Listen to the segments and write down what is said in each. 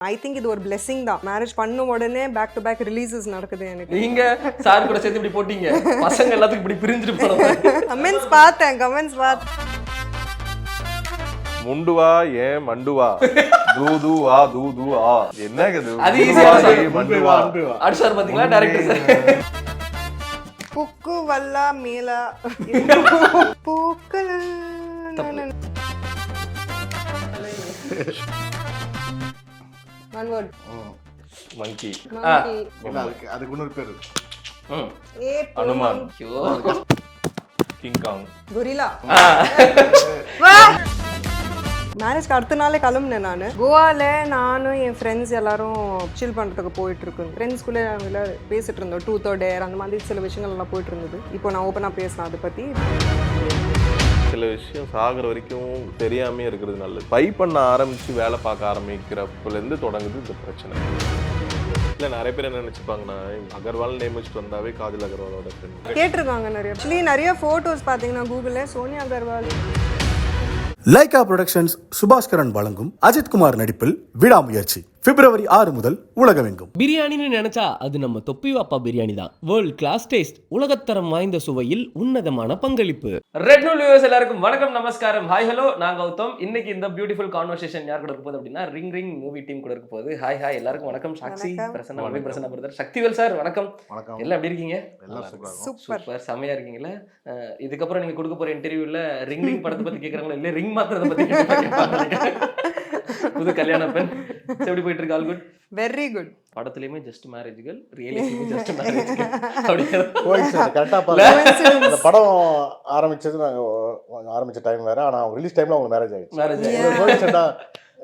I think இது ஒரு blessing தான். மேரேஜ் பண்ண உடனே பேக் டு பேக் ரிலீசஸ் நடக்குது எனக்கு. நீங்க சார் கூட சேர்ந்து இப்படி போட்டீங்க. பசங்க எல்லாத்துக்கும் இப்படி பிரிஞ்சுட்டு போறாங்க கமெண்ட்ஸ் பார்த்தேன் கமெண்ட்ஸ் பார்த்தேன் முண்டுவா ஏன் மண்டுவா? தூது வா தூது ஆ. என்னங்க இது அது சொல்லு. மண்டுவா அடுத்து சார் பாத்தீங்களா டேரக்டர் சார்? புக்கு வல்லா மேலா. பூக்கள் ஒன் வேர்ட் மங்கி அதுக்கு இன்னொரு பேர். அனுமான் குரிலா மேரேஜ்க்கு அடுத்த நாளே கிளம்புனேன் நான். கோவால நானும் என் ஃப்ரெண்ட்ஸ் எல்லாரும் சில் பண்ணுறதுக்கு போயிட்டு இருக்கோம் ஃப்ரெண்ட்ஸ்குள்ளே நாங்கள் பேசிட்டு இருந்தோம். டூ தேர்ட் ஏர் அந்த மாதிரி சில விஷயங்கள் எல்லாம் போயிட்டு இருந்தது. இப்போ நான் ஓப்பனாக பேசினேன் அதை பற்றி சில விஷயம் சாகுற வரைக்கும் தெரியாமே இருக்கிறது நல்லது. பை பண்ண ஆரம்பிச்சு வேலை பார்க்க ஆரம்பிக்கிறப்பலேருந்து தொடங்குது இந்த பிரச்சனை. இல்லை நிறைய பேர் என்ன நினைச்சுப்பாங்கன்னா அகர்வால் நேம் வச்சுட்டு வந்தாவே காஜல் அகர்வாலோட ஃப்ரெண்ட் கேட்டிருக்காங்க நிறைய. ஆக்சுவலி நிறைய ஃபோட்டோஸ் பார்த்தீங்கன்னா கூகுளில் சோனியா அகர்வால். லைகா புரொடக்ஷன்ஸ் சுபாஸ்கரன் வழங்கும் அஜித் குமார் நடிப்பில் விடாமுயற்சி. பிப்ரவரி ஆறு முதல் உலகமெங்கும். பிரியாணின்னு நினைச்சா அது நம்ம தொப்பி வாப்பா பிரியாணி தான். வேர்ல்ட் கிளாஸ் டேஸ்ட் உலகத்தரம் வாய்ந்த சுவையில் உன்னதமான பங்களிப்பு. ரெட் நூல் வியூவர்ஸ் எல்லாருக்கும் வணக்கம் நமஸ்காரம். ஹாய் ஹலோ நான் கௌதம். இன்னைக்கு இந்த பியூட்டிஃபுல் கான்வர்சேஷன் யார் கூட இருக்க போகுது அப்படின்னா ரிங் ரிங் மூவி டீம் கூட இருக்க போகுது. ஹாய் ஹாய் எல்லாருக்கும் வணக்கம். வணக்கம். Prasanna mummy Prasanna brother. Sakthivel sir வணக்கம். வணக்கம். எல்லாம் எப்படி இருக்கீங்க? எல்லாம் சூப்பரா செமையா இருக்கீங்களா? இதுக்கப்புறம் நீங்க கொடுக்க போற இன்டர்வியூல ரிங் ரிங் படத்தை பத்தி கேக்குறாங்களா? இல்ல ரிங் மாத்திரத்தை பத்தி புது கல்யாண பெண். எப்படி போயிட்டு இருக்கு ஆல் குட் வெரி குட் படத்துலயுமே ஜஸ்ட் மேரேஜ்கள் ரியலிஸ்டிக்கும் ஜஸ்ட் மேரேஜ்கள் correct ஆ பாருங்க. இந்த படம் ஆரம்பிச்சது நாங்க ஆரம்பிச்ச டைம் வேற. ஆனா ரிலீஸ் டைம்ல அவங்க மேரேஜ் ஆயிடுச்சு. Marriage Yeah.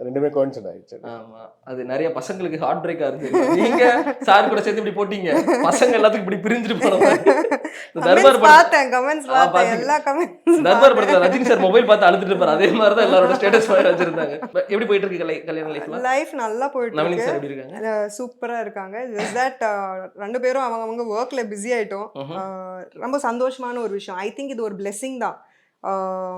ரெண்டுமே கோயின்சிட் ஆயிடுச்சு. ஆமா. அது நிறைய பசங்களுக்கு ஹார்ட் பிரேக்கா இருக்கு நீங்க சார் கூட சேர்ந்து இப்படி போட்டீங்க. பசங்க எல்லாத்துக்கும் இப்படி பிரிஞ்சுட்டு போறாங்க இந்த தர்பார் பார்த்தேன் கமெண்ட்ஸ் பார்த்தேன். எல்லா கமெண்ட்ஸ் தர்பார் படத்துல ரஜினி சார் மொபைல் பார்த்து அழுதுட்டு இருப்பாரு. அதே மாதிரி தான் எல்லாரோட ஸ்டேட்டஸ் மாதிரி வச்சிருந்தாங்க. எப்படி போயிட்டு இருக்கு கலை- கல்யாண லைஃப்ல லைஃப் நல்லா போயிட்டு இருக்கு. சார் எப்படி இருக்காங்க? சூப்பரா இருக்காங்க. ஜஸ்ட் தட் ரெண்டு பேரும் அவங்க அவங்க ஒர்க்ல பிஸி ஆயிட்டோம். ரொம்ப சந்தோஷமான ஒரு விஷயம். ஐ திங்க் இது ஒரு blessing தான்.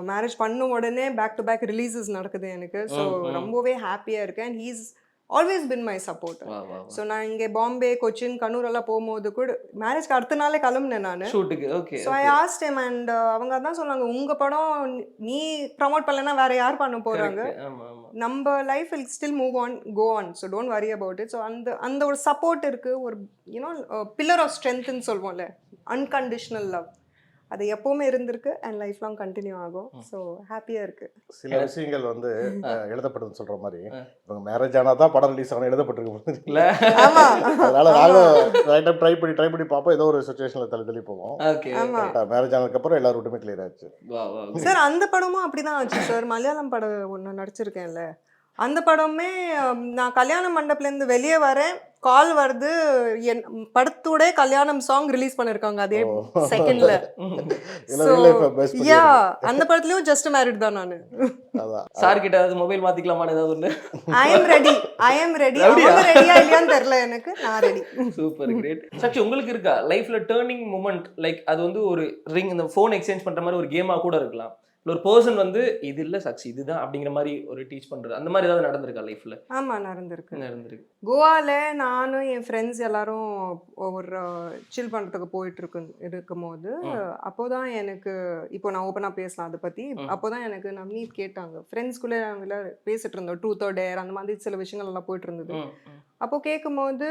மேரேஜ் பண்ண உடனே பேக் டு பேக் ரிலீசஸ் நடக்குது எனக்கு. ஸோ. ரொம்பவே ஹாப்பியாக இருக்கேன். And he's always been my support so நான் இங்கே பாம்பே கொச்சின் கண்ணூர் எல்லாம் போகும்போது கூட மேரேஜ்க்கு அடுத்த நாளே கிளம்புனேன் நான். ஷூட்டுக்கு so I asked time and அவங்க அதான் சொன்னாங்க உங்க படம் நீ ப்ரமோட் பண்ணலன்னா வேற யார் பண்ண ஆமா நம்ம life will still move on go on so don't worry about it so அந்த அந்த ஒரு சப்போர்ட் இருக்கு ஒரு யூனோ பில்லர் ஆஃப் ஸ்ட்ரென்த்னு சொல்லுவோம்ல அன்கண்டிஷனல் லவ் அது எப்பவுமே இருந்திருக்கு அண்ட் லைஃப் லாங் கண்டினியூ ஆகும். ஸோ ஹாப்பியாக இருக்கு. சில விஷயங்கள் வந்து அஹ், எழுதப்பட்டதுன்னு சொல்ற மாதிரி. இவங்க மேரேஜ் ஆனா தான் படம் ரிலீஸ் ஆகணும் எழுதப்பட்டிருக்கு இல்ல. ஆமா. அதனால நாங்களும் ட்ரை பண்ணி ட்ரை பண்ணி பார்ப்போம். ஏதோ ஒரு சுச்சுவேஷன்ல தள்ளி தள்ளி போவோம். மேரேஜ் ஆனதுக்கு அப்புறம் எல்லாரும் விட்டுமே கிளியர் ஆச்சு வா வா சார் அந்த படமும் அப்படிதான் ஆச்சு சார் மலையாளம் படம் ஒன்று நடிச்சிருக்கேன்ல. அந்த படமே நான் கல்யாண மண்டபத்துலேருந்து வெளியே வரேன். கால் வருது. என் படத்தோட கல்யாணம் சாங் ரிலீஸ் பண்ணிருக்காங்க. அதே. செகண்ட்ல யா அந்த படத்துலயும் ஜஸ்ட் மேரிட் தான் நான். சார் கிட்ட ஏதாவது மொபைல் மாத்திக்கலாமான்னு ஏதாவது ஒண்ணு? I am ready I am ready? அவங்க ரெடியா இல்லையான்னு தெரியல எனக்கு. நான் ரெடி சூப்பர் கிரேட் சாக்ஷி உங்களுக்கு இருக்கா? லைஃப்ல டேர்னிங் மூமெண்ட் லைக் அது வந்து ஒரு ரிங் இந்த ஃபோன் எக்ஸ்சேஞ்ச் பண்ற மாதிரி ஒரு கேமா கூட இருக்கலாம். ஒரு பர்சன் வந்து இது இல்ல சாக்ஷி இதுதான் அப்படிங்கிற மாதிரி ஒரு டீச் பண்றது. அந்த மாதிரி ஏதாவது நடந்திருக்கா லைஃப்ல ஆமா நடந்திருக்கு. நடந்திருக்கு. கோவால நானும் என் ஃப்ரெண்ட்ஸ் எல்லாரும் ஒரு சில் பண்ணுறதுக்கு போயிட்டு இருக்கு இருக்கும்போது அப்போதான் எனக்கு இப்போ நான் ஓப்பனாக பேசலாம் அதை பற்றி அப்போதான் எனக்கு நவனீத் கேட்டாங்க. ஃப்ரெண்ட்ஸ்குள்ளே நாங்கள் பேசிட்டு இருந்தோம். டூ தேர்ட் ஏர் அந்த மாதிரி சில விஷயங்கள் எல்லாம் போயிட்டு இருந்தது ம், ம். அப்போ கேட்கும்போது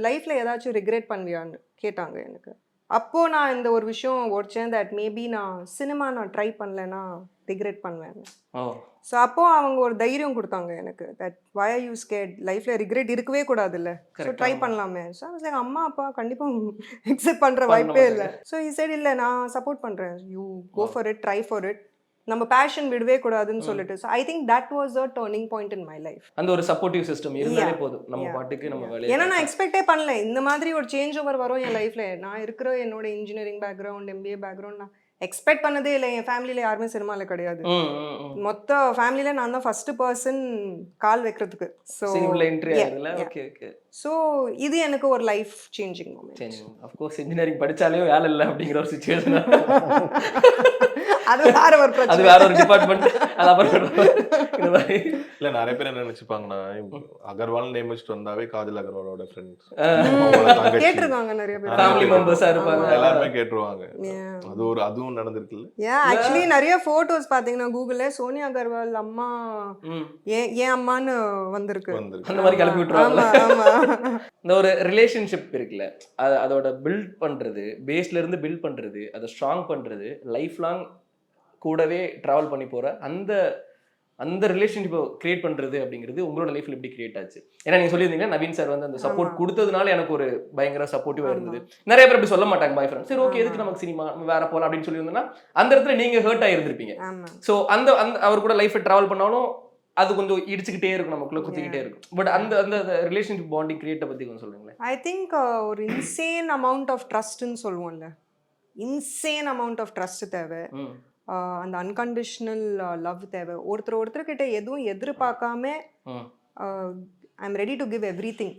லைஃப்பில் ஏதாச்சும் ரிக்ரெட் பண்ணுவியான்னு? கேட்டாங்க எனக்கு. அப்போ நான் இந்த ஒரு விஷயம் உடச்சேன் தட் மேபி நான் சினிமா நான் ட்ரை பண்ணலைன்னா ரிக்ரெட் பண்ணுவேன். ஸோ அப்போ அவங்க ஒரு தைரியம் கொடுத்தாங்க எனக்கு தட் வய யூ ஸ்கேட் லைஃப்ல ரிக்ரெட் இருக்கவே கூடாதுல்ல. So Correct, try. பண்ணலாமே. ஸோ எங்கள் அம்மா அப்பா கண்டிப்பாக எக்ஸெப்ட் பண்ணுற பண்ண வாய்ப்பே இல்லை. ஸோ இ சைடு இல்லை நான் சப்போர்ட் பண்ணுறேன் you go for it try for it நம்ம பேஷன் விடவே கூடாதுன்னு சொல்லிட்டு. So I think that was a turning point in my life அந்த ஒரு சப்போர்ட்டிவ் சிஸ்டம் இருந்தாலே போதும். நம்ம பாட்டுக்கு நம்ம ஏன்னா வேலையை நான் எக்ஸ்பெக்டே பண்ணல. இந்த மாதிரி ஒரு சேஞ்ச் ஓவர் வரும் என் லைஃப்ல நான் இருக்கிற என்னோட இன்ஜினியரிங் பேக்ரவுண்ட் எம்பிஏ பேக்ரவுண்ட் நான் எக்ஸ்பெக்ட் பண்ணதே இல்லை. என் ஃபேமிலியில் யாருமே சினிமாவில் கிடையாது. மொத்த ஃபேமிலியில நான் தான் ஃபர்ஸ்ட் பர்சன் கால் வைக்கிறதுக்கு. ஸோ ஸோ இது எனக்கு ஒரு life changing moment of course engineering படிச்சாலே வேலை இல்லை அப்படிங்கிற ஒரு சுச்சுவேஷன் அது வேற ஒரு அது வேற ஒரு டிபார்ட்மெண்ட் அது அப்புறம் இந்த மாதிரி. இல்ல நிறைய பேர் என்ன நினைச்சுப்பாங்கன்னா அகர்வால் நேம் வச்சுட்டு வந்தாவே காஜல் அகர்வாலோட ஃப்ரெண்ட்ஸ் கேட்டிருக்காங்க நிறைய பேர். ஃபேமிலி மெம்பர்ஸா இருப்பாங்க. எல்லாருமே கேட்டுருவாங்க. அது ஒரு அதுவும் நடந்திருக்குல்ல. ஏன் ஆக்சுவலி நிறைய போட்டோஸ் பாத்தீங்கன்னா கூகுள்ல சோனியா அகர்வால் அம்மா. ஏன் ஏன் அம்மான்னு வந்திருக்கு. அந்த மாதிரி கிளப்பி விட்டுருவாங்க இந்த ஒரு ரிலேஷன்ஷிப் இருக்குல்ல. அது அதோட பில்ட் பண்றது பேஸ்ல இருந்து பில்ட் பண்றது அதை ஸ்ட்ராங் பண்றது லைஃப் லாங் கூடவே டிராவல் பண்ணி போற அந்த அந்த ரிலேஷன்ஷிப்பை கிரியேட் பண்றது அப்படிங்கிறது உங்களோட லைஃப்ல எப்படி கிரியேட் ஆச்சு? ஏன்னா நீங்க சொல்லியிருந்தீங்க நவீன் சார் வந்து அந்த சப்போர்ட். கொடுத்ததுனால எனக்கு ஒரு பயங்கர சப்போர்ட்டிவா. இருந்தது. நிறைய பேர் அப்படி சொல்ல மாட்டாங்க பாய் ஃப்ரெண்ட் சரி ஓகே. எதுக்கு நமக்கு சினிமா வேற போலாம் அப்படின்னு சொல்லியிருந்தோம்னா அந்த இடத்துல நீங்க ஹர்ட் ஆயிருந்திருப்பீங்க. ஸோ அந்த அந்த அவர் கூட லைஃப்பை டிராவல் பண்ணாலும் அது கொஞ்சம் இடிச்சுக்கிட்டே இருக்கும் நமக்குள்ள குத்திக்கிட்டே இருக்கும். பட் அந்த அந்த ரிலேஷன்ஷிப் பாண்டிங் கிரியேட்டை பத்தி கொஞ்சம் சொல்லுங்களேன். ஐ திங்க் ஒரு இன்சேன் அமௌண்ட் ஆஃப் ட்ரஸ்ட்னு சொல்லுவோம்ல. இன்சேன் அமௌண்ட் ஆஃப் ட்ரஸ்ட் தேவை. uh, அந்த அன்கண்டிஷனல் லவ் தேவை. ஒருத்தர் ஒருத்தர்கிட்ட எதுவும் எதிர்பார்க்காம I am ready to give everything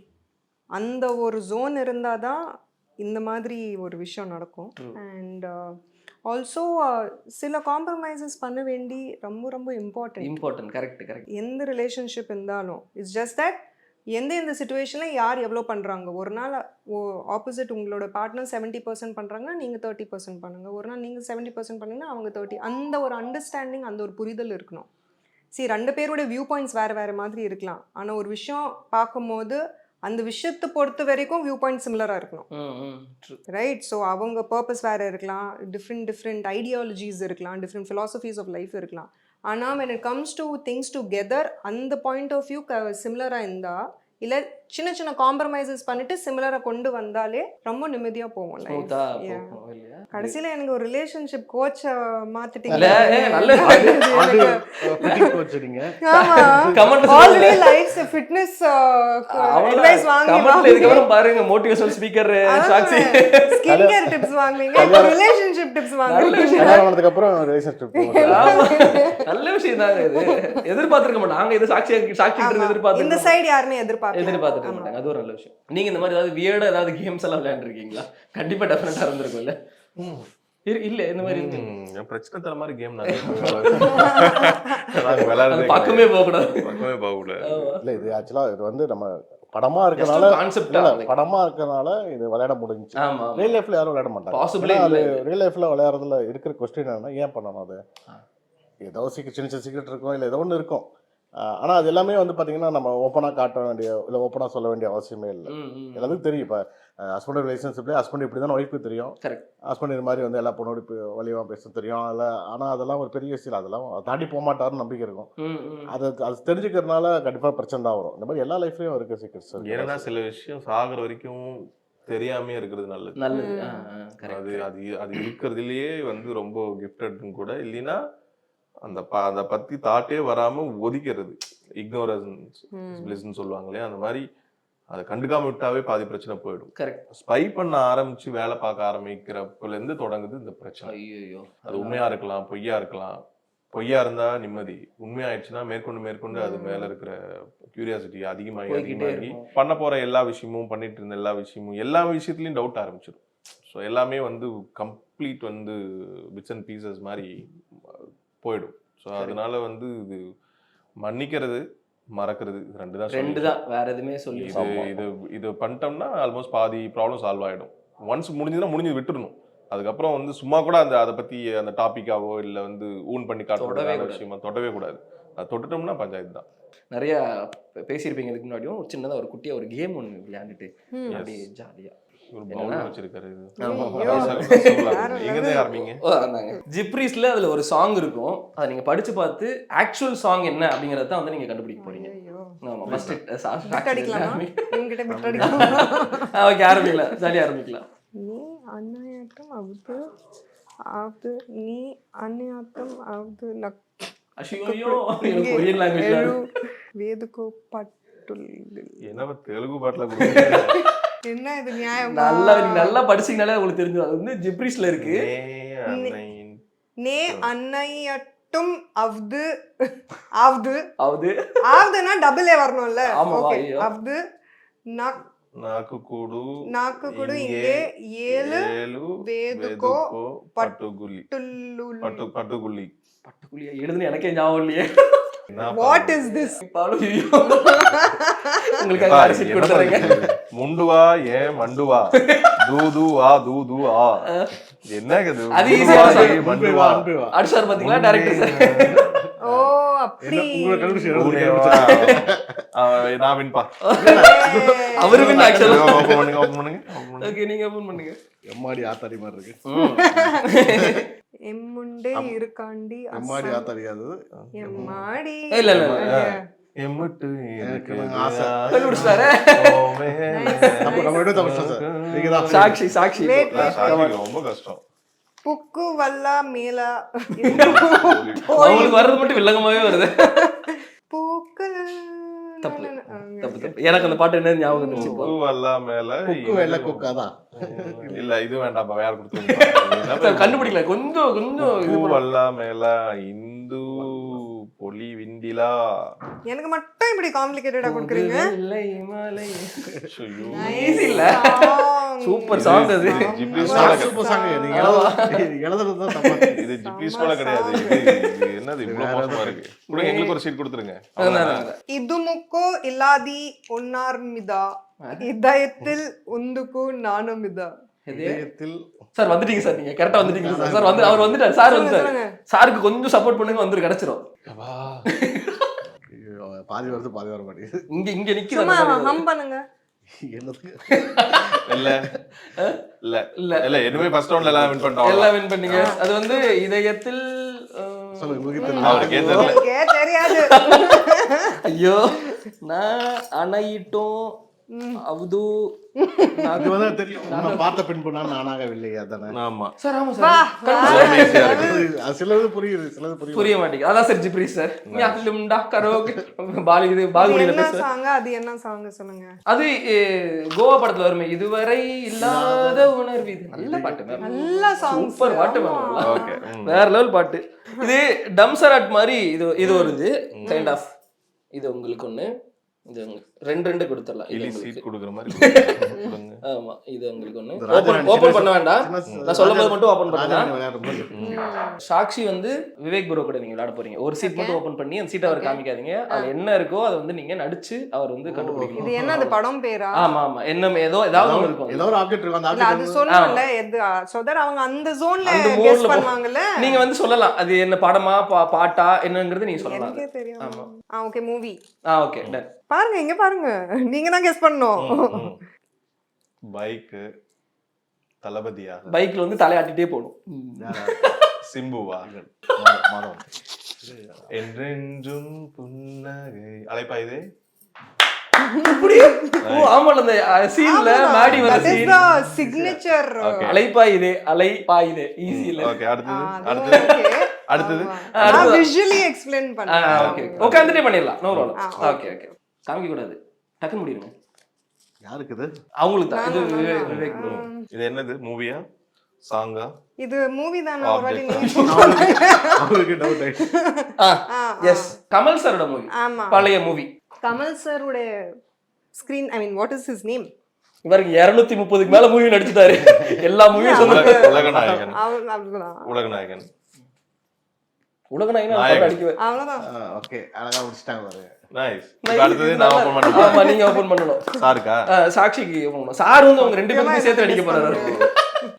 அந்த ஒரு ஜோன் இருந்தால் தான் இந்த மாதிரி ஒரு விஷயம் நடக்கும். அண்ட் ஆல்சோ சில காம்ப்ரமைசஸ் பண்ண வேண்டி ரொம்ப ரொம்ப இம்பார்ட்டன்ட் இம்பார்ட்டன்ட் கரெக்ட் கரெக்ட் எந்த ரிலேஷன்ஷிப் இருந்தாலும் இட்ஸ் ஜஸ்ட் தட் எந்த எந்த சுச்சுவேஷனில் யார் எவ்வளோ பண்ணுறாங்க ஒரு நாள் ஆப்போசிட் உங்களோட பார்ட்னர் செவன்ட்டி பர்சன்ட் பண்ணுறாங்கன்னா நீங்கள் தேர்ட்டி பர்சன்ட் பண்ணுங்கள் ஒரு நாள் நீங்கள் செவன்ட்டி பர்சன்ட் பண்ணுங்கன்னா அவங்க தேர்ட்டி அந்த ஒரு அண்டர்ஸ்டாண்டிங் அந்த ஒரு புரிதல் இருக்கணும். சரி ரெண்டு பேரோட வியூ பாயிண்ட்ஸ் வேறு வேறு மாதிரி இருக்கலாம். ஆனால் ஒரு விஷயம் பார்க்கும்போது அந்த விஷயத்தை பொறுத்த வரைக்கும் வியூ பாயிண்ட் சிமிலராக இருக்கணும். ரைட் ஸோ அவங்க பர்பஸ் வேறு இருக்கலாம். டிஃப்ரெண்ட் டிஃப்ரெண்ட் ஐடியாலஜிஸ் இருக்கலாம். டிஃப்ரெண்ட் philosophies ஆஃப் லைஃப் இருக்கலாம். ஆனால் when it comes to things together அந்த பாயிண்ட் ஆஃப் வியூ க சிமிலராக இருந்தால் இல்லை சின்ன சின்ன காம்ப்ரமைசஸ் பண்ணிட்டு சிமிலராக கொண்டு வந்தாலே ரொம்ப நிம்மதியாக போவோம் லைஃப் கடைசியில் எனக்கு ஒரு ரிலேஷன்ஷிப் கோச்சை ஏ, நல்ல ஆல்ரெடி லைஃப்ஸ் ஃபிட்னஸ் அட்வைஸ் வாங்கி கமெண்ட்ல இதுக்கப்புறம் பாருங்க motivational speaker Sakshi skin care tips வாங்குவீங்க ரிலேஷன்ஷிப் டிப்ஸ் ரிலேஷன்ஷிப் ஆமா. நல்ல விஷயம் தாங்க இது. எதிர்பார்த்திருக்க மாட்டோம். நாங்க இது சாட்சி சாட்சி இந்த எதிர்பார்த்து சைடு யாருமே எதிர்பார்க்க மாட்டாங்க. அது ஒரு நல்ல விஷயம். நீங்க இந்த மாதிரி ஏதாவது வியர்டா ஏதாவது கேம்ஸ் எல்லாம் விளையாண்டுருக்கீங்களா? கண்டிப்பா டெஃபினட்டா இருந்திருக்கும்ல. இரு- இல்ல இந்த மாதிரி இருக்கு. பிரச்சனை தர மாதிரி கேம் நாங்க விளையாடுறதே அது பக்கமே போக கூடாது பக்கமே போகக்கூடாது. இல்லை இது ஆக்சுவலாக இது வந்து நம்ம படமா இருக்கனால கான்செப்ட் இல்ல, படமா இருக்கனால இது விளையாட முடிஞ்சுச்சு. ஆமா ரியல் லைஃப்ல யாரும் விளையாட மாட்டாங்க. ரியல் லைஃப்ல விளையாடுறதுல இருக்கிற கொஸ்டின் என்னன்னா ஏன் பண்ணணும் அது? ஏதோ சீக்கிரம் சின்ன சின்ன சீக்கிரம் இருக்கும் இல்லை ஏதோ ஒன்று இருக்கும். ஆஹ் ஆனா அது எல்லாமே வந்து பாத்தீங்கன்னா நம்ம ஓப்பனாக காட்ட வேண்டிய இல்லை ஓப்பனாக சொல்ல வேண்டிய அவசியமே இல்லை. எல்லாத்துக்கும் தெரியும். இப்போ ஹஸ்பண்ட் ரிலேஷன்ஷிப்லேயே ஹஸ்பண்ட் இப்படி தான் ஒய்ஃபு தெரியும். ஹஸ்பண்ட் இது மாதிரி வந்து எல்லா பொண்ணோட வலியமாக பேச தெரியும். அதில் ஆனால் அதெல்லாம் ஒரு பெரிய விஷயம் அதெல்லாம் அதை தாண்டி போக மாட்டாருன்னு நம்பிக்கை இருக்கும். அது அது தெரிஞ்சுக்கிறதுனால கண்டிப்பாக பிரச்சனை தான் வரும். இந்த மாதிரி எல்லா லைஃப்லேயும் இருக்க சீக்கிரம் ஏன்னா சில விஷயம் சாகுற வரைக்கும் தெரியாமே இருக்கிறது நல்லது. அது. அது அது இருக்கிறதுலயே வந்து ரொம்ப கிஃப்டட்னு கூட. இல்லைன்னா அந்த அதை பத்தி தாட்டே வராம ஒதுக்கிறது. இக்னோரன்ஸ் சொல்லுவாங்க இல்லையா? அந்த மாதிரி அதை கண்டுக்காம விட்டாவே பாதி பிரச்சனை போயிடும். Correct. ஸ்பை பண்ண ஆரம்பிச்சு வேலை பார்க்க ஆரம்பிக்கிறப்பல இருந்து தொடங்குது இந்த பிரச்சனை. ஐயையோ. அது உண்மையா இருக்கலாம் பொய்யா இருக்கலாம். பொய்யா இருந்தா நிம்மதி. உண்மையாயிடுச்சுன்னா மேற்கொண்டு மேற்கொண்டு அது மேல இருக்கிற கியூரியாசிட்டி அதிகமாகி அதிகமாகி. பண்ண போற எல்லா விஷயமும் பண்ணிட்டு இருந்த எல்லா விஷயமும் எல்லா விஷயத்துலயும் டவுட் ஆரம்பிச்சிடும் ஸோ எல்லாமே வந்து கம்ப்ளீட் வந்து பிட்ஸ் அண்ட் பீசஸ் மாதிரி போயிடும். ஸோ அதனால வந்து இது மன்னிக்கிறது மறக்கிறது இது ரெண்டு தான் ரெண்டு. தான். வேற எதுவுமே சொல்லி இது இது இது பண்ணிட்டோம்னா ஆல்மோஸ்ட் பாதி ப்ராப்ளம் சால்வ் ஆயிடும். ஒன்ஸ் முடிஞ்சதுன்னா முடிஞ்சு விட்டுறணும். அதுக்கப்புறம் வந்து சும்மா கூட அந்த அதை பத்தி அந்த டாபிக்காவோ இல்ல வந்து ஊன் பண்ணி தொடவே காட்டுறதுக்கான கூடாது. விஷயமா தொடவே கூடாது. அது தொட்டுட்டோம்னா பஞ்சாயத்து தான். நிறைய பேசியிருப்பீங்க இதுக்கு முன்னாடியும். ஒரு சின்னதா ஒரு குட்டியா ஒரு கேம் ஒன்று விளையாண்டுட்டு அப்படியே ஜாலியா ஜிப்ரீஸ்ல அதுல ஒரு சாங் இருக்கும். அதை நீங்க படிச்சு பார்த்து ஆக்சுவல் சாங் என்ன அப்படிங்கறத தான் வந்து நீங்க கண்டுபிடிக்க போறீங்க. ஓகே ஆரம்பிக்கலாம். ஜாலியா ஆரம்பிக்கலாம். நீ அந்நாயாட்டம் அவுது ஆவது நீ அந்நாயாட்டம் அவுது நக் அஷியோ கொரியன் வேதுக்கோ பட்டுல் என்ன தெலுங்கு பாட்டுல? என்ன இது நியாயம்? நல்லா நல்லா படிச்சீங்கனாலே உங்களுக்கு தெரிஞ்சு அது வந்து ஜிப்ரிஸ்ல இருக்கு. நே அன்னையட்டும் அவ்து அவ்து. அவ்து. அவ்துனா டபுள் ஏ வரணும்ல? ஓகே அவ்து நாக் நாக்கு கூடு நாக்கு கூடு இங்கே ஏழு வேதுகோ பட்டுகுலி பட்டு பட்டுகுலி பட்டுகுலியா எழுதுன எனக்கே ஞாபகம் இல்லையே. வாட் இஸ் திஸ் உங்களுக்கு அரிசி கொடுத்துறேங்க. முண்டுவா ஏன் மண்டுவா? தூது ஆ தூது ஆ. என்னங்க இது அது ஏ, மண்டுவா? அடுத்த சார் பாத்தீங்களா டேரக்டர் சார்? ஓ அப்படி. நான் வின்பா அவரு win actually. ஓபன் பண்ணுங்க ஓபன் பண்ணுங்க. ஓகே நீங்க ஓபன் பண்ணுங்க. எம்மாடி ஆத்தாடி மாதிரி இருக்கு. எம்முண்டே இருக்காண்டி எம்மாடி. ஆத்தாடி அது. எம்மாடி. இல்ல, இல்ல. எம்மட்டு எனக்கு ஆசை. அப்ப நம்ம ரொம்ப கஷ்டம். புக்கு வல்லா மேலா அவங்களுக்கு வர்றது மட்டும் வில்லங்கமாவே வருது. பூக்கள். தப்பு. தப்பு தப்பு. எனக்கு அந்த பாட்டு என்ன ஞாபகம் இப்போ பூவல்லா மேல வெள்ளை குக்கு இல்ல இது வேண்டாம் வேற கொடுத்து கண்டுபிடிக்கல. கொஞ்சம் கொஞ்சம் பண்ணு. பூவல்லா மேல இந்து பொலி விண்டிலா? எனக்கு மட்டும் இப்படி காம்ப்ளிகேட்டடா கொடுக்குறீங்க? மலை. ஐயோ. Easy இல்ல சூப்பர் சாங் அது. சாங் போல சூப்பர் சாங் நீங்க எழுதுறது- தான் தப்பா. இது ஜிப்ளிஸ் போல கிடையாது. இது இது என்னது? இவ்வளவு மோசமா இருக்கு. கொடுங்க எங்களுக்கு ஒரு சீட் கொடுத்துருங்க. இது முக்கோ இல்லாதி ஒன்னார்மிதா இதயத்தில் உந்துக்கு நானுமிதா. இதயத்தில் சார் வந்துட்டீங்க சார் நீங்க. கரெக்டா வந்துட்டீங்க சார். சார் வந்து அவர் வந்துட்டார். சார் வந்து. சாருக்கு கொஞ்சம் சப்போர்ட் பண்ணுங்க வந்து கிடைச்சிரும். பாதி வருது பாதி வர மாட்டேங்குது. இங்க இங்க நிக்கிற சும்மா அந்த மாதிரி ஹம் பண்ணுங்க. என்னதுக்கு இல்ல. இல்ல. இல்ல. இல்ல எதுவுமே ஃபர்ஸ்ட் ரவுண்ட்ல எல்லாம் வின் பண்ணிட்டோம். எல்லாம் வின் பண்ணீங்க. அது வந்து இதயத்தில். அவருக்கே தெரியாது? ஐயோ நான் அணையிட்டோம். அவுது. அது வந்து தெரியும். நம்ம பார்த்த பின் பண்ணா நானாகவில்லை அதானே? ஆமா. சார் ஆமா வா, சார் வா. ரொம்ப ஈஸியா இருக்கு. அது சிலது புரியுது சிலது புரியுது. புரிய மாட்டேங்குது. அதான் சார் ஜிப்ரி சார். லிம்டா கரோக். பாலி இது அது பாகுபலியில என்ன பேச சாங் அது என்ன சாங் சொல்லுங்க. அது அஹ், கோவா படத்துல வருமே இதுவரை இல்லாத உணர்வு. இது நல்ல பாட்டு நல்ல சாங் சூப்பர் பாட்டு ஓகே வேற லெவல் பாட்டு. இது டம்சராட் மாதிரி இது இது வருது கைண்ட் ஆஃப் இது உங்களுக்கு ஒண்ணு இது உங்களுக்கு ரெண்டு ரெண்டு கொடுத்துடலாம். இது. சீட் கொடுக்குற மாதிரி. ஆமா இது உங்களுக்கு ஒண்ணு. ஓபன் பண்ண வேண்டாம். நான் சொல்லும் போது மட்டும் ஓபன் விளையாடும்போது சாக்ஷி வந்து விவேக் ப்ரோ கூட நீங்க விளையாட போறீங்க. ஒரு சீட் மட்டும் ஓபன் பண்ணி அந்த சீட் அவர் காமிக்காதீங்க. அது என்ன இருக்கோ அதை வந்து நீங்க நடிச்சு அவர் வந்து இது கண்டுபிடிக்கணும் என்னது படம் பேரா? ஆமா ஆமா. என்ன ஏதோ ஏதாவது ஒன்று இருக்கும். ஏதோ ஒரு ஆப்ஜெக்ட் இருக்கும். அந்த அது சொல்லணும்ல எது that அவங்க அந்த ஜோன்ல கெஸ் moodல போ- பண்ணுவாங்கல்ல. நீங்க வந்து சொல்லலாம். அது என்ன படமா பா- பாட்டா என்னங்கிறது நீங்க சொல்லலாம். அது. ஆமா. ஓகே மூவி ஆ ஓகே டன் பாருங்க இங்க பாருங்க. நீங்க தான் கெஸ் பண்ணணும். பைக் தளபதியா பைக்ல வந்து தலையாட்டிட்டே போகணும். சிம்புவா மரம் என்றென்றும் புன்னகை. அழைப்பா இது? சிக்னேச்சர். அலைப்பாயுதே அலைப்பாயுதே ஈஸி இல்ல ஓகே அடுத்தது? அடுத்தது? அடுத்தது. விஷுவலி எக்ஸ்பிளைன் ஓகே பண்ணிடலாம். நோ ப்ராப்ளம் ஆ, ஓகே ஓகே காமிக்க கூடாது டக்குன்னு முடியுங்க யாருக்கு இது? அவங்களுக்கு தான். இது விவேக். விவேக் bro. இது என்னது? மூவியா? சாங்கா? இது மூவி தானே ஒரு வாட்டி Object. நீங்க அவருக்கு டவுட் ஆயிடுச்சு. ஆ ஆ, எஸ் கமல் சாரோட மூவி. ஆமா. பழைய மூவி. கமல் சாருடைய screen I mean what is his name இவருக்கு இருநூத்தி முப்பதுக்கு மேல மூவி நடிச்சுட்டாரு. எல்லா மூவியும் உலக உலகநாயகன். அவர் அவ்வளவுதான் உலகநாயகன். உலக நாயகன் நாயகன். அடிக்க அவ்வளவுதான். ஓகே அழகா முடிச்சிட்டாங்க பாரு. நைஸ் அடுத்தது நான் ஓபன் ஆமா பண்ணேன் நீங்க ஓபன் பண்ணணும். சாருக்கா? சாக்ஷிக்கு பண்ணணும். சார் வந்து உங்க ரெண்டு பேருக்கும் சேர்த்து அடிக்க போறாரு.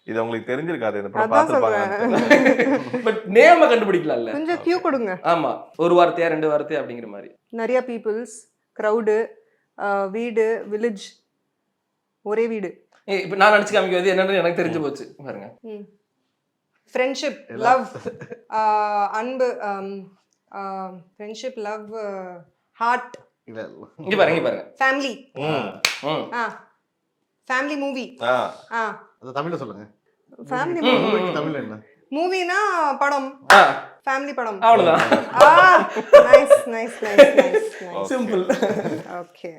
இது உங்களுக்கு தெரிஞ்சிருக்காது. இந்த படம் பார்த்துருப்பாங்க பட் நேம கண்டுபிடிக்கலாம்ல. கொஞ்சம் கியூ கொடுங்க. ஆமா ஒரு வார்த்தையா ரெண்டு வார்த்தையா அப்படிங்கிற மாதிரி. நிறைய பீப்புள்ஸ் க்ரௌடு வீடு வில்லேஜ் ஒரே வீடு. இப்ப நான் நடிச்சு காமிக்கிறது என்னன்னு எனக்கு தெரிஞ்சு போச்சு. பாருங்க. ஃப்ரெண்ட்ஷிப் லவ் அன்பு ஃப்ரெண்ட்ஷிப் லவ் ஹார்ட் இங்க பாருங்க இங்க பாருங்க. ஃபேமிலி. ஆ. ஃபேமிலி மூவி ஆ. அது தமிழ்ல சொல்லுங்க. ஃபேமிலி மூவிக்கு தமிழ்ல என்ன? மூவினா படம். ஃபேமிலி படம். அவ்வளவுதான். ஆ. Nice nice nice nice simple okay.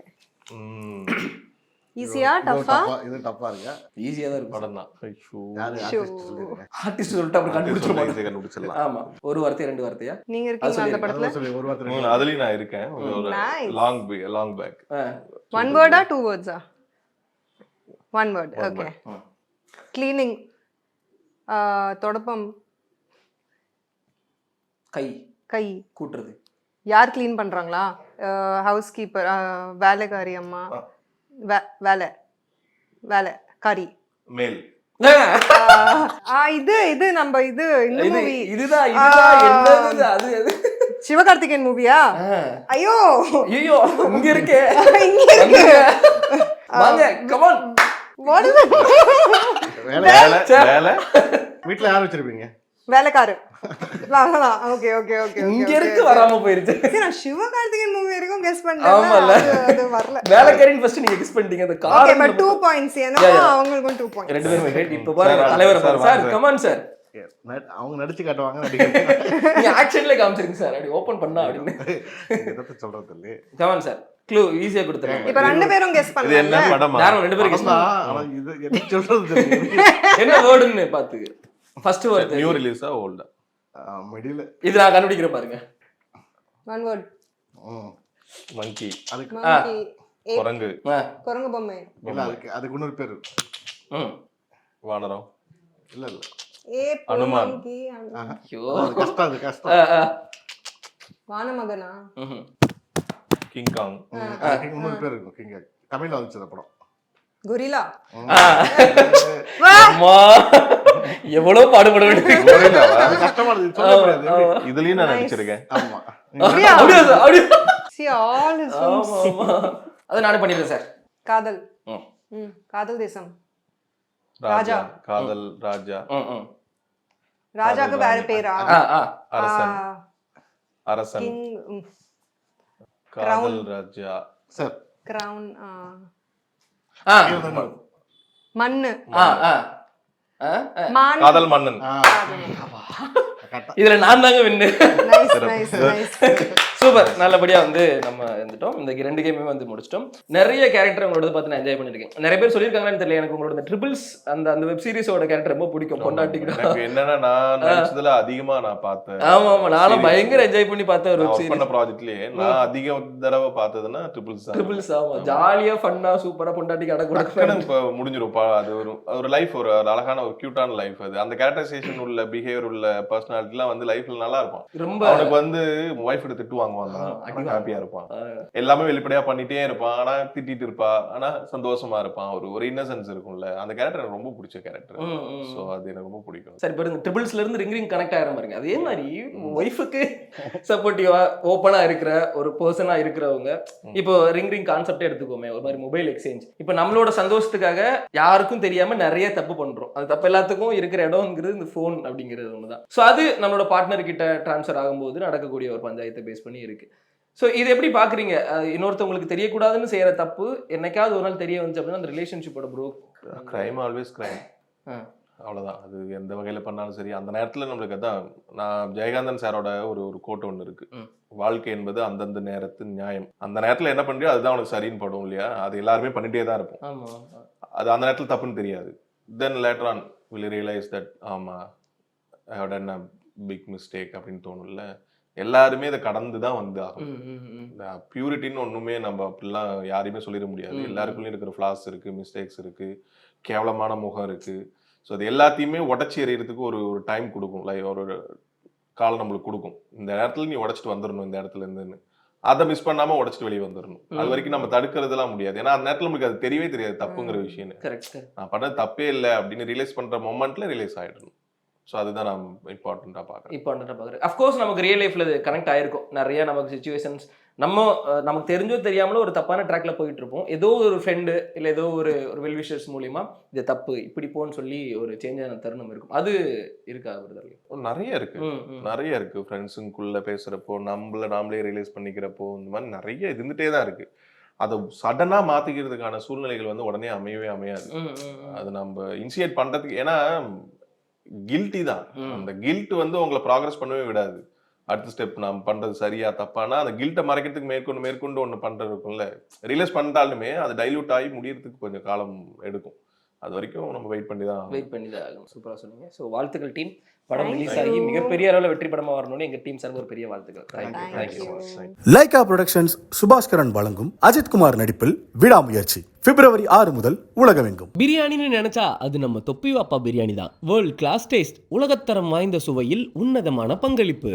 ஈஸியா டஃபா tough-ஆ- இது டப்பா இருக்கா ஈஸியா தான் இருக்கும் படம் தான் ஆர்டிஸ்ட் சொல்லிட்டு மாட்டேன் கண்டுபிடிச்சிடலாம். ஆமா. ஒரு வார்த்தை ரெண்டு வார்த்தையா? நீங்க இருக்கீங்களா அந்த படத்துல? சொல்லி ஒரு வார்த்தை ம், ரெண்டு அதுலயும் நான் இருக்கேன். Long long back. ஒன் வேர்டா two வேர்ட்ஸா one word One okay. Cleaning தொடப்பம். கை. கை. கூட்டுறது. யார் க்ளீன் பண்றாங்களா? ஹவுஸ் கீப்பர் வேலைக்காரி அம்மா. வேலை வேலை காரி மேல். ஆ, இது இது நம்ம இது இந்த மூவி இதுதான் இதுதான் என்னது அது அது. சிவகார்த்திகேயன் மூவியா ஐயோ. ஐயோ இங்க இருக்கே. இங்க இருக்கு. வாங்க What is it? வேலை வேலை வீட்டில் யார் வச்சிருப்பீங்க? வேலைக்காரு ஓகே ஓகே ஓகே இங்க இருக்கு வராம போயிருச்சு. நான் சிவகார்த்திகேயன் மூவி வரைக்கும் கெஸ். பண்ணேன் அது வரல. வேலைக்காரின் ஃபர்ஸ்ட் நீங்க கிஸ் பண்ணிட்டீங்க. அந்த okay car but two points ஏன்னா Yeah, yeah. அவங்களுக்கும் டூ பாயிண்ட்ஸ் ரெண்டு பேரும். great. இப்ப பாருங்க Sir, தலைவர் sir, பாருங்க. சார் வாங்க. Come on sir. ந- அவங்க நடிச்சு காட்டுவாங்க நடிக்கிறேன் நீங்க ஆக்ஷன்ல காமிச்சிருங்க சார். அப்படி ஓபன் பண்ணா அப்படின்னு. சொல்றது கமான் சார். க்ளூ ஈஸியா கொடுத்துறேன் இப்ப ரெண்டு பேரும் கெஸ் இது என்ன படமா? யாரும் ரெண்டு பேரும் இது என்ன சொல்றது? என்ன வேர்டுன்னு பாத்துக்கு ஃபர்ஸ்ட் வேர்டு நியூ ரிலீஸா ஓல்டா மிடில் இது நான் கண்டுபிடிக்கிறேன் பாருங்க. ஒன் வேர்ட் மங்கி அதுக்கு குரங்கு. ஆ, குரங்கு பொம்மை. இல்ல அதுக்கு அதுக்கு இன்னொரு பேர் ம். வானரம். இல்ல இல்ல. ஏ அனுமான். மங்கி ஆஹா. ஐயோ. அது கஷ்டம் அது ஆ, கஷ்டம். ஆ. வானமகனா? ம்ஹும். அதுக்கு இன்னொரு பேர் இருக்கும் கிங்க தமிழ்ல வந்துச்சு அந்த படம். குரிலா ஆ. அம்மா. எவ்வளவு பாடுபட எப்படி? இதுலயும் நான் நடிச்சிருக்கேன். சார்? அதை நானே காதல். காதல் தேசம். ராஜா. காதல் ராஜா. ராஜாக்கு வேற பேரா? ஆ ஆ. அரசன். அரசன். காதல் ராஜா. சார். கிரவுன் ஆ. மண்ணு. காதல் மன்னன். இதுல நான் தாங்க win. Nice nice nice super. நல்லபடியா வந்து நம்ம இருந்துட்டோம். இந்த ரெண்டு கேமே வந்து முடிச்சிட்டோம். நிறைய கேரக்டர் உங்களோட பார்த்து நான் என்ஜாய் பண்ணிருக்கேன் நிறைய பேர் சொல்லியிருக்காங்கன்னு தெரியல. எனக்கு உங்களோட ட்ரிபிள்ஸ் அந்த அந்த வெப் சீரிஸோட கேரக்டர் ரொம்ப பிடிக்கும். பொண்டாட்டிக்கிட்ட என்னன்னா நான் நடிச்சதுல அதிகமா நான் பார்த்தேன் ஆமா ஆமா. நானும். பயங்கர என்ஜாய் பண்ணி பார்த்த ஒரு ஒர்க் பண்ண சீரிஸ் ப்ராஜெக்ட்லயே நான் அதிக தடவை பார்த்ததுன்னா ட்ரிபிள்ஸ் ட்ரிபிள்ஸ் ஆமா. ஜாலியா ஃபன்னா சூப்பரா பொண்டாட்டிக்கு அடக்கு டக்குன்னு கொடுக்க இப்போ முடிஞ்சிரும். அது ஒரு ஒரு லைஃப் ஒரு அழகான ஒரு கியூட்டான லைஃப் அது. அந்த கேரக்டரைசேஷன் உள்ள பிஹேவியர் உள்ள பர்சனாலிட்டிலாம் வந்து லைஃப்ல நல்லா இருப்பான் ரொம்ப அவனுக்கு வந்து ஒய்ஃப் எடுத்து திட்டு அடி தான் ஹாப்பியா இருப்பான். எல்லாமே வெளிப்படையா பண்ணிட்டே இருப்பான். ஆனா திட்டிட்டு இருப்பா. ஆனா சந்தோஷமா இருப்பான். ஒரு ஒரு இன்னசென்ஸ் இருக்கும்ல. அந்த கேரக்டர் எனக்கு ரொம்ப பிடிச்ச கேரக்டர். சோ அது எனக்கு ரொம்ப பிடிக்கும். சரி பாருங்க. ட்ரிபிள்ஸ்ல இருந்து ரிங் ரிங் கனெக்ட் ஆகிற பாருங்க அதே மாதிரி ஒய்ஃபுக்கு சப்போர்ட்டிவா ஓப்பனா இருக்கிற ஒரு பர்சனா இருக்கிறவங்க இப்போ ரிங் ரிங் கான்செப்டே எடுத்துக்கோமே. ஒரு மாதிரி மொபைல் எக்ஸ்சேஞ்ச் இப்போ நம்மளோட சந்தோஷத்துக்காக யாருக்கும் தெரியாம நிறைய தப்பு பண்றோம். அது தப்பு எல்லாத்துக்கும் இருக்கிற இடம்ங்கிறது இந்த ஃபோன் அப்படிங்கிறது ஒண்ணுதான். ஸோ அது நம்மளோட பார்ட்னர் கிட்ட ட்ரான்ஸ்ஃபர் ஆகும்போது நடக்கக்கூடிய ஒரு பஞ்சாயத்தை பேஸ் பண்ணி இருக்கு ஸோ இது எப்படி பாக்குறீங்க? அஹ் இன்னொருத்தவங்களுக்கு தெரியக்கூடாதுன்னு செய்யற தப்பு என்னைக்காவது ஒரு நாள் தெரிய வந்துச்சு அப்படின்னா அந்த ரிலேஷன்ஷிப்போட ப்ரோ கிரைம் ஆல்வேஸ் கிரைம் ஆ. அவ்வளவுதான். அது எந்த வகையில பண்ணாலும் சரி அந்த நேரத்துல நம்மளுக்கு அதான் நான் ஜெயகாந்தன் சாரோட ஒரு ஒரு கோட் ஒன்று இருக்கு. வாழ்க்கை என்பது அந்தந்த நேரத்து நியாயம். அந்த நேரத்துல என்ன பண்றியோ அதுதான் உனக்கு சரின்னு படும் இல்லையா? அது எல்லாருமே பண்ணிட்டே தான் இருப்போம். அது அந்த நேரத்துல தப்புன்னு தெரியாது. Then later on will realize that ஆமா I have done a big mistake அப்படின்னு தோணும்ல? எல்லாருமே இதை கடந்து தான் வந்து ஆகும். இந்த பியூரிட்டின்னு ஒண்ணுமே நம்ம அப்படிலாம் யாரையுமே சொல்லிட முடியாது. எல்லாருக்குள்ளயும் இருக்கிற ஃப்ளாஸ் இருக்கு மிஸ்டேக்ஸ் இருக்கு கேவலமான முகம் இருக்கு. ஸோ அது எல்லாத்தையுமே உடச்சி எறியறதுக்கு ஒரு ஒரு டைம் கொடுக்கும். லைக் ஒரு காலம் நம்மளுக்கு கொடுக்கும். இந்த நேரத்துல நீ உடைச்சிட்டு வந்துடணும் இந்த இடத்துல இருந்துன்னு. அதை மிஸ் பண்ணாம உடைச்சிட்டு வெளியே வந்துடணும் அது. வரைக்கும் நம்ம தடுக்கிறதுலாம் முடியாது. ஏன்னா அந்த நேரத்துல நம்மளுக்கு அது தெரியவே தெரியாது தப்புங்கிற விஷயம் நான் பண்ணது தப்பே இல்லை அப்படின்னு ரியலைஸ் பண்ற மொமெண்ட்ல ரியலைஸ் ஆயிடணும். ஸோ அதுதான் நான் இம்பார்ட்டண்டா பாக்குறேன் இப்போ பார்க்குறேன். அஃப்கோர்ஸ் நமக்கு ரியல் லைஃப்ல இது கனெக்ட் ஆயிருக்கும். நிறைய நமக்கு சுச்சுவேஷன்ஸ் நம்ம நமக்கு தெரிஞ்சோ தெரியாமலோ ஒரு தப்பான ட்ராக்ல போயிட்டு இருப்போம் ஏதோ ஒரு ஃப்ரெண்டு இல்லை ஏதோ ஒரு ஒரு வெல்விஷர்ஸ் மூலியமா இது தப்பு இப்படி போன்னு சொல்லி ஒரு சேஞ்ச் ஆன தருணம் இருக்கும். அது இருக்கா விருதர்லையும் நிறைய இருக்கு. நிறைய இருக்கு. ஃப்ரெண்ட்ஸுக்குள்ள பேசுறப்போ நம்மள நாமளே ரியலைஸ் பண்ணிக்கிறப்போ இந்த மாதிரி நிறைய இருந்துட்டே தான் இருக்கு. அதை சடனா மாத்திக்கிறதுக்கான சூழ்நிலைகள் வந்து உடனே அமையவே அமையாது. அது நம்ம இனிஷியேட் பண்றதுக்கு ஏன்னா கில்ட்டி தான். அந்த கில்ட் வந்து உங்களை ப்ராக்ரஸ் பண்ணவே விடாது. அடுத்த ஸ்டெப் நாம் பண்றது சரியா தப்பானா அந்த கில்ட்டை மறைக்கிறதுக்கு மேற்கொண்டு மேற்கொண்டு ஒன்று பண்றது இருக்கும்ல. ரியலைஸ் பண்ணிட்டாலுமே அது டைல்யூட் ஆகி முடியறதுக்கு கொஞ்சம் காலம் எடுக்கும். அது வரைக்கும் நம்ம வெயிட் பண்ணி தான். வெயிட் பண்ணி தான் ஆகணும் சூப்பராக சொன்னீங்க. ஸோ வாழ்த்துக்கள் டீம் படம் ரிலீஸ் ஆகி. மிகப்பெரிய அளவில் வெற்றி படமா வரணும்னு எங்க டீம் சார்ந்த ஒரு பெரிய வாழ்த்துக்கள். Thank you, thank you. Lyca Productions Subaskaran வழங்கும் அஜித்குமார் நடிப்பில் விடாமுயற்சி பிப்ரவரி ஆறு முதல் உலகமெங்கும். பிரியாணின்னு நினைச்சா அது நம்ம தொப்பி வாப்பா பிரியாணி தான் வேர்ல்ட் கிளாஸ் டேஸ்ட் உலகத்தரம் வாய்ந்த சுவையில் உன்னதமான பங்களிப்பு.